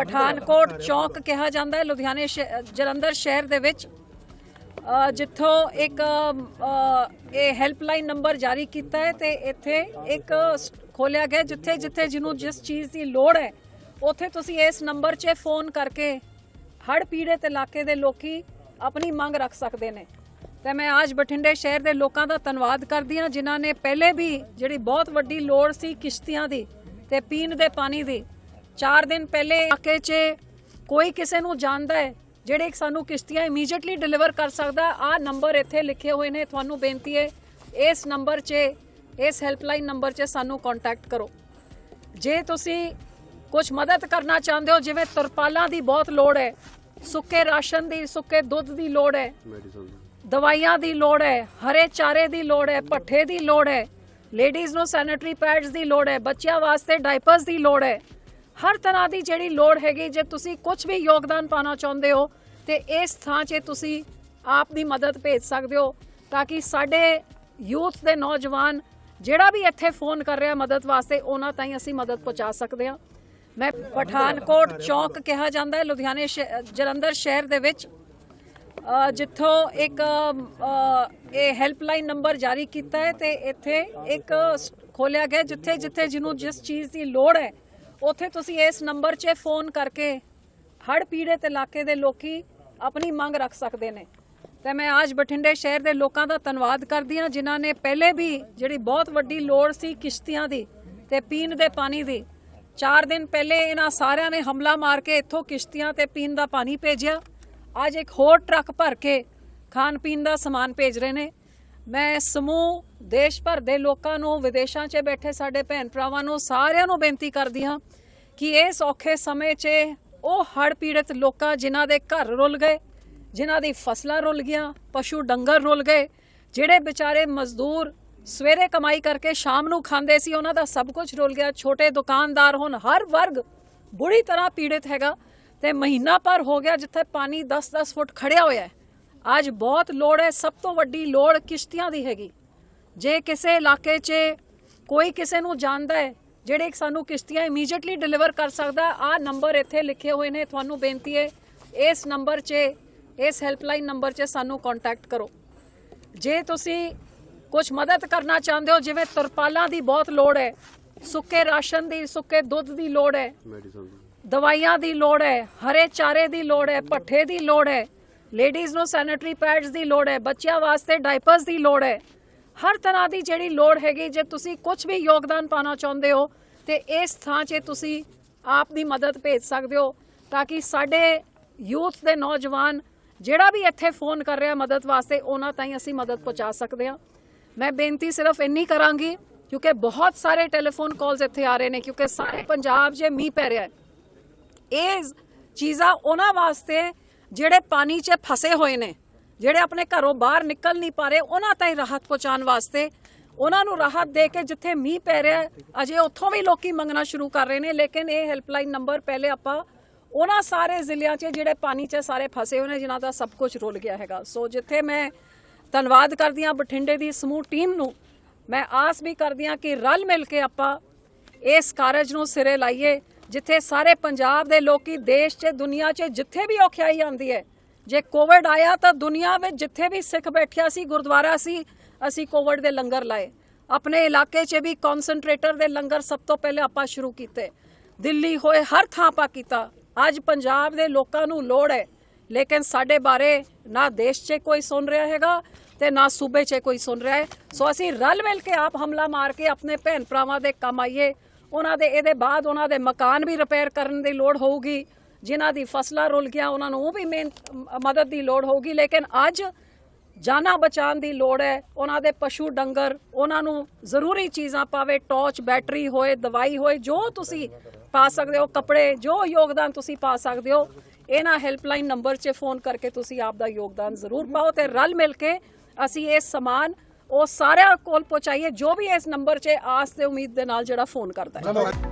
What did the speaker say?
ਪਠਾਨਕੋਟ ਚੌਕ ਕਿਹਾ ਜਾਂਦਾ ਹੈ, ਲੁਧਿਆਣੇ ਸ਼ਹਿ- ਜਲੰਧਰ ਸ਼ਹਿਰ ਦੇ ਵਿੱਚ ਜਿੱਥੋਂ ਇੱਕ ਇਹ ਹੈਲਪਲਾਈਨ ਨੰਬਰ ਜਾਰੀ ਕੀਤਾ ਹੈ ਤੇ ਇੱਥੇ ਇੱਕ ਖੋਲਿਆ ਗਿਆ ਜਿੱਥੇ ਜਿੱਥੇ ਜਿਹਨੂੰ ਜਿਸ ਚੀਜ਼ ਦੀ ਲੋੜ ਹੈ, ਉੱਥੇ ਤੁਸੀਂ ਇਸ ਨੰਬਰ 'ਚ ਫੋਨ ਕਰਕੇ ਹੜ ਪੀੜਤ ਇਲਾਕੇ ਦੇ ਲੋਕੀ ਆਪਣੀ ਮੰਗ ਰੱਖ ਸਕਦੇ ਨੇ। ਤੇ ਮੈਂ ਅੱਜ ਬਠਿੰਡੇ ਸ਼ਹਿਰ ਦੇ ਲੋਕਾਂ ਦਾ ਧੰਨਵਾਦ ਕਰਦੀ ਹਾਂ, ਜਿਨ੍ਹਾਂ ਨੇ ਪਹਿਲੇ ਵੀ ਜਿਹੜੀ ਬਹੁਤ ਵੱਡੀ ਲੋੜ ਸੀ ਕਿਸ਼ਤੀਆਂ ਦੀ ਤੇ ਪੀਣ ਦੇ ਪਾਣੀ ਦੀ 4 ਦਿਨ ਪਹਿਲੇ ਇਲਾਕੇ 'ਚ ਕੋਈ ਕਿਸੇ ਨੂੰ ਜਾਣਦਾ ਹੈ ਜਿਹੜੇ ਸਾਨੂੰ ਕਿਸ਼ਤੀਆਂ ਇਮੀਡੀਏਟਲੀ ਡਿਲੀਵਰ ਕਰ ਸਕਦਾ ਆ ਨੰਬਰ ਇੱਥੇ ਲਿਖੇ ਹੋਏ ਨੇ ਤੁਹਾਨੂੰ ਬੇਨਤੀ ਹੈ ਇਸ ਨੰਬਰ 'ਚ ਇਸ ਹੈਲਪਲਾਈਨ ਨੰਬਰ 'ਚ ਸਾਨੂੰ ਕੰਟੈਕਟ ਕਰੋ। ਜੇ ਤੁਸੀਂ ਕੁਝ ਮਦਦ ਕਰਨਾ ਚਾਹੁੰਦੇ ਹੋ ਜਿਵੇਂ ਤਰਪਾਲਾਂ ਦੀ ਬਹੁਤ ਲੋੜ ਹੈ ਸੁੱਕੇ ਰਾਸ਼ਨ ਦੀ ਸੁੱਕੇ ਦੁੱਧ ਦੀ ਲੋੜ ਹੈ ਦਵਾਈਆਂ ਦੀ ਲੋੜ ਹੈ ਹਰੇ ਚਾਰੇ ਦੀ ਲੋੜ ਹੈ ਪੱਠੇ ਦੀ ਲੋੜ ਹੈ ਲੇਡੀਜ਼ ਨੂੰ ਸੈਨੀਟਰੀ ਪੈਡਸ ਦੀ ਲੋੜ ਹੈ ਬੱਚਿਆਂ ਵਾਸਤੇ ਡਾਈਪਰਸ ਦੀ ਲੋੜ ਹੈ ਹਰ ਤਰ੍ਹਾਂ ਦੀ ਜਿਹੜੀ ਲੋੜ ਹੈਗੀ, ਜੇ ਤੁਸੀਂ ਕੁਝ ਵੀ ਯੋਗਦਾਨ ਪਾਣਾ ਚਾਹੁੰਦੇ ਹੋ, ਤੇ ਇਸ ਥਾਂ 'ਚ ਤੁਸੀਂ ਆਪ ਦੀ ਮਦਦ ਭੇਜ ਸਕਦੇ ਹੋ, ਤਾਂ ਕਿ ਸਾਡੇ ਯੂਥ ਦੇ ਨੌਜਵਾਨ ਜਿਹੜਾ ਵੀ ਇੱਥੇ ਫੋਨ ਕਰ ਰਿਹਾ ਮਦਦ ਵਾਸਤੇ, ਉਹਨਾਂ ਤਾਈਂ ਅਸੀਂ ਮਦਦ ਪਹੁੰਚਾ ਸਕਦੇ ਹਾਂ। ਮੈਂ ਪਠਾਨਕੋਟ ਚੌਕ ਕਿਹਾ ਜਾਂਦਾ ਹੈ, ਲੁਧਿਆਣੇ ਸ਼ਹਿ- ਜਲੰਧਰ ਸ਼ਹਿਰ ਦੇ ਵਿੱਚ। ਜਿੱਥੋਂ ਇੱਕ ਇਹ ਹੈਲਪਲਾਈਨ ਨੰਬਰ ਜਾਰੀ ਕੀਤਾ ਹੈ ਤੇ ਇੱਥੇ ਇੱਕ ਖੋਲਿਆ ਗਿਆ, ਜਿੱਥੇ ਜਿੱਥੇ ਜਿਹਨੂੰ ਜਿਸ ਚੀਜ਼ ਦੀ ਲੋੜ ਹੈ ਉੱਥੇ ਤੁਸੀਂ ਇਸ ਨੰਬਰ 'ਚ ਫੋਨ ਕਰਕੇ ਹੜ ਪੀੜਤ ਇਲਾਕੇ ਦੇ ਲੋਕੀ ਆਪਣੀ ਮੰਗ ਰੱਖ ਸਕਦੇ ਨੇ। ਤੇ ਮੈਂ ਅੱਜ ਬਠਿੰਡੇ ਸ਼ਹਿਰ ਦੇ ਲੋਕਾਂ ਦਾ ਧੰਨਵਾਦ ਕਰਦੀ ਹਾਂ, ਜਿਨ੍ਹਾਂ ਨੇ ਪਹਿਲੇ ਵੀ ਜਿਹੜੀ ਬਹੁਤ ਵੱਡੀ ਲੋੜ ਸੀ ਕਿਸ਼ਤੀਆਂ ਦੀ ਤੇ ਪੀਣ ਦੇ ਪਾਣੀ ਦੀ 4 ਦਿਨ ਪਹਿਲੇ ਇਹਨਾਂ ਸਾਰਿਆਂ ਨੇ ਹਮਲਾ ਮਾਰ ਕੇ ਇੱਥੋਂ ਕਿਸ਼ਤੀਆਂ ਤੇ ਪੀਣ ਦਾ ਪਾਣੀ ਭੇਜਿਆ। ਅੱਜ ਇੱਕ ਹੋਰ ਟਰੱਕ ਭਰ ਕੇ ਖਾਣ ਪੀਣ ਦਾ ਸਮਾਨ ਭੇਜ ਰਹੇ ਨੇ। ਮੈਂ ਸਮੂਹ, ਦੇਸ਼ ਭਰ ਦੇ ਲੋਕਾਂ ਨੂੰ, ਵਿਦੇਸ਼ਾਂ 'ਚ ਬੈਠੇ ਸਾਡੇ ਭੈਣ ਭਰਾਵਾਂ ਨੂੰ ਸਾਰਿਆਂ ਨੂੰ ਬੇਨਤੀ ਕਰਦੀ ਹਾਂ ਕਿ ਇਸ ਔਖੇ ਸਮੇਂ 'ਚ ਉਹ ਹੜ੍ਹ ਪੀੜਤ ਲੋਕਾਂ ਜਿਨ੍ਹਾਂ ਦੇ ਘਰ ਰੁਲ ਗਏ, ਜਿਨ੍ਹਾਂ ਦੀ ਫਸਲਾਂ ਰੁਲ ਗਈਆਂ, ਪਸ਼ੂ ਡੰਗਰ ਰੁਲ ਗਏ, ਜਿਹੜੇ ਵਿਚਾਰੇ ਮਜ਼ਦੂਰ ਸਵੇਰੇ ਕਮਾਈ ਕਰਕੇ ਸ਼ਾਮ ਨੂੰ ਖਾਂਦੇ ਸੀ, ਉਹਨਾਂ ਦਾ ਸਭ ਕੁਝ ਰੁਲ ਗਿਆ। ਛੋਟੇ ਦੁਕਾਨਦਾਰ ਹੁਣ ਹਰ ਵਰਗ ਬੁਰੀ ਤਰ੍ਹਾਂ ਪੀੜਿਤ ਹੈਗਾ ਤੇ ਮਹੀਨਾ ਪਰ ਹੋ ਗਿਆ ਜਿੱਥੇ ਪਾਣੀ 10-10 ਫੁੱਟ ਖੜਿਆ ਹੋਇਆ ਹੈ। ਅੱਜ ਬਹੁਤ ਲੋੜ ਹੈ ਸਭ ਤੋਂ ਵੱਡੀ ਲੋੜ ਕਿਸ਼ਤੀਆਂ ਦੀ ਹੈਗੀ। ਜੇ ਕਿਸੇ ਇਲਾਕੇ 'ਚ ਕੋਈ ਕਿਸੇ ਨੂੰ ਜਾਣਦਾ ਹੈ ਜਿਹੜੇ ਸਾਨੂੰ ਕਿਸ਼ਤੀਆਂ ਇਮੀਡੀਏਟਲੀ ਡਿਲੀਵਰ ਕਰ ਸਕਦਾ ਆ ਨੰਬਰ ਇੱਥੇ ਲਿਖੇ ਹੋਏ ਨੇ ਤੁਹਾਨੂੰ ਬੇਨਤੀ ਹੈ ਇਸ ਨੰਬਰ 'ਚ ਇਸ ਹੈਲਪਲਾਈਨ ਨੰਬਰ 'ਚ ਸਾਨੂੰ ਕੰਟੈਕਟ ਕਰੋ। ਜੇ ਤੁਸੀਂ ਕੁਝ ਮਦਦ ਕਰਨਾ ਚਾਹੁੰਦੇ ਹੋ ਜਿਵੇਂ ਤਰਪਾਲਾਂ ਦੀ ਬਹੁਤ ਲੋੜ ਹੈ ਸੁੱਕੇ ਰਾਸ਼ਨ ਦੀ ਸੁੱਕੇ ਦੁੱਧ ਦੀ ਲੋੜ ਹੈ ਦਵਾਈਆਂ ਦੀ ਲੋੜ ਹੈ ਹਰੇ ਚਾਰੇ ਦੀ ਲੋੜ ਹੈ ਪੱਠੇ ਦੀ ਲੋੜ ਹੈ ਲੇਡੀਜ਼ ਨੂੰ ਸੈਨੀਟਰੀ ਪੈਡਸ ਦੀ ਲੋੜ ਹੈ, ਬੱਚਿਆਂ ਵਾਸਤੇ ਡਾਈਪਰਸ ਦੀ ਲੋੜ ਹੈ। ਹਰ ਤਰ੍ਹਾਂ ਦੀ ਜਿਹੜੀ ਲੋੜ ਹੈਗੀ, ਜੇ ਤੁਸੀਂ ਕੁਝ ਵੀ ਯੋਗਦਾਨ ਪਾਣਾ ਚਾਹੁੰਦੇ ਹੋ, ਤੇ ਇਸ ਥਾਂ 'ਚ ਤੁਸੀਂ ਆਪ ਦੀ ਮਦਦ ਭੇਜ ਸਕਦੇ ਹੋ, ਤਾਂ ਕਿ ਸਾਡੇ ਯੂਥ ਦੇ ਨੌਜਵਾਨ ਜਿਹੜਾ ਵੀ ਇੱਥੇ ਫੋਨ ਕਰ ਰਿਹਾ ਮਦਦ ਵਾਸਤੇ, ਉਹਨਾਂ ਤਾਈਂ ਅਸੀਂ ਮਦਦ ਪਹੁੰਚਾ ਸਕਦੇ ਹਾਂ। ਮੈਂ ਬੇਨਤੀ ਸਿਰਫ ਇੰਨੀ ਕਰਾਂਗੀ, ਕਿਉਂਕਿ ਬਹੁਤ ਸਾਰੇ ਟੈਲੀਫੋਨ ਕਾਲਸ ਇੱਥੇ ਆ ਰਹੇ ਨੇ, ਕਿਉਂਕਿ ਸਾਰੇ ਪੰਜਾਬ 'ਚ ਮੀਂਹ ਪੈ ਰਿਹਾ ਹੈ। ਇਹ ਚੀਜ਼ਾਂ ਉਹਨਾਂ ਵਾਸਤੇ ਜਿਹੜੇ ਪਾਣੀ 'ਚ ਫਸੇ ਹੋਏ ਨੇ, ਜਿਹੜੇ ਆਪਣੇ ਘਰੋਂ ਬਾਹਰ ਨਿਕਲ ਨਹੀਂ ਪਾ ਰਹੇ, ਉਹਨਾਂ ਤਾਈਂ ਰਾਹਤ ਪਹੁੰਚਾਉਣ ਵਾਸਤੇ ਉਹਨਾਂ ਨੂੰ ਰਾਹਤ ਦੇ ਕੇ ਜਿੱਥੇ ਮੀਂਹ ਪੈ ਰਿਹਾ ਅਜੇ ਉੱਥੋਂ ਵੀ ਲੋਕੀ ਮੰਗਣਾ ਸ਼ੁਰੂ ਕਰ ਰਹੇ ਨੇ, ਲੇਕਿਨ ਇਹ ਹੈਲਪਲਾਈਨ ਨੰਬਰ ਪਹਿਲੇ ਆਪਾਂ ਉਹਨਾਂ ਸਾਰੇ ਜ਼ਿਲ੍ਹਿਆਂ 'ਚ ਜਿਹੜੇ ਪਾਣੀ 'ਚ ਸਾਰੇ ਫਸੇ ਹੋਏ ਨੇ, ਜਿਨ੍ਹਾਂ ਦਾ ਸਭ ਕੁਝ ਰੁਲ ਗਿਆ ਹੈਗਾ। ਸੋ ਜਿੱਥੇ ਮੈਂ ਧੰਨਵਾਦ ਕਰਦੀ ਹਾਂ ਬਠਿੰਡੇ ਦੀ ਸਮੂਹ ਟੀਮ ਨੂੰ, ਮੈਂ ਆਸ ਵੀ ਕਰਦੀ ਹਾਂ ਕਿ ਰਲ ਮਿਲ ਕੇ ਆਪਾਂ ਇਸ ਕਾਰਜ ਨੂੰ ਸਿਰੇ ਲਾਈਏ ਜਿੱਥੇ ਸਾਰੇ ਪੰਜਾਬ ਦੇ ਲੋਕੀ ਦੇਸ਼ 'ਚ, ਦੁਨੀਆ 'ਚ ਜਿੱਥੇ ਵੀ ਔਖਿਆਈ ਆਉਂਦੀ ਹੈ, ਜੇ ਕੋਵਿਡ ਆਇਆ ਤਾਂ ਦੁਨੀਆ ਵਿੱਚ ਜਿੱਥੇ ਵੀ ਸਿੱਖ ਬੈਠਿਆ ਸੀ, ਗੁਰਦੁਆਰਾ ਸੀ, ਅਸੀਂ ਕੋਵਿਡ ਦੇ ਲੰਗਰ ਲਾਏ। ਆਪਣੇ ਇਲਾਕੇ 'ਚ ਵੀ ਕਨਸੈਂਟਰੇਟਰ ਦੇ ਲੰਗਰ ਸਭ ਤੋਂ ਪਹਿਲੇ ਆਪਾਂ ਸ਼ੁਰੂ ਕੀਤੇ। ਦਿੱਲੀ ਹੋਏ ਹਰ ਥਾਂ ਆਪਾਂ ਕੀਤਾ। ਅੱਜ ਪੰਜਾਬ ਦੇ ਲੋਕਾਂ ਨੂੰ ਲੋੜ ਹੈ, ਲੇਕਿਨ ਸਾਡੇ ਬਾਰੇ ਨਾ ਦੇਸ਼ 'ਚ ਕੋਈ ਸੁਣ ਰਿਹਾ ਹੈਗਾ ਤੇ ਨਾ ਸੂਬੇ 'ਚ ਕੋਈ ਸੁਣ ਰਿਹਾ ਹੈ। ਸੋ ਅਸੀਂ ਰਲ ਮਿਲ ਕੇ ਆਪ ਹਮਲਾ ਮਾਰ ਕੇ ਆਪਣੇ ਭੈਣ ਭਰਾਵਾਂ ਦੇ ਕੰਮ ਆਈਏ। ਉਹਨਾਂ ਦੇ, ਇਹਦੇ ਬਾਅਦ ਉਹਨਾਂ ਦੇ ਮਕਾਨ ਵੀ ਰਿਪੇਅਰ ਕਰਨ ਦੀ ਲੋੜ ਹੋਊਗੀ, ਜਿਨ੍ਹਾਂ ਦੀ ਫਸਲਾਂ ਰੁਲ ਗਿਆ ਉਹਨਾਂ ਨੂੰ ਵੀ ਮੇਨ ਮਦਦ ਦੀ ਲੋੜ ਹੋਊਗੀ। ਲੇਕਿਨ ਅੱਜ ਜਾਨਾਂ ਬਚਾਉਣ ਦੀ ਲੋੜ ਹੈ, ਉਹਨਾਂ ਦੇ ਪਸ਼ੂ ਡੰਗਰ, ਉਹਨਾਂ ਨੂੰ ਜ਼ਰੂਰੀ ਚੀਜ਼ਾਂ ਪਾਵੇ ਟਾਰਚ ਬੈਟਰੀ ਹੋਏ, ਦਵਾਈ ਹੋਏ, ਜੋ ਤੁਸੀਂ ਪਾ ਸਕਦੇ ਹੋ, ਕੱਪੜੇ, ਜੋ ਯੋਗਦਾਨ ਤੁਸੀਂ ਪਾ ਸਕਦੇ ਹੋ, ਇਹਨਾਂ ਹੈਲਪਲਾਈਨ ਨੰਬਰ 'ਚ ਫੋਨ ਕਰਕੇ ਤੁਸੀਂ ਆਪ ਦਾ ਯੋਗਦਾਨ ਜ਼ਰੂਰ ਪਾਓ ਤੇ ਰਲ ਮਿਲ ਕੇ ਅਸੀਂ ਇਹ ਸਮਾਨ ਉਹ ਸਾਰਿਆਂ ਕੋਲ ਪਹੁੰਚਾਈਏ, ਜੋ ਵੀ ਇਸ ਨੰਬਰ 'ਚ ਆਸ ਤੇ ਉਮੀਦ ਦੇ ਨਾਲ ਜਿਹੜਾ ਫੋਨ ਕਰਦਾ ਹੈ।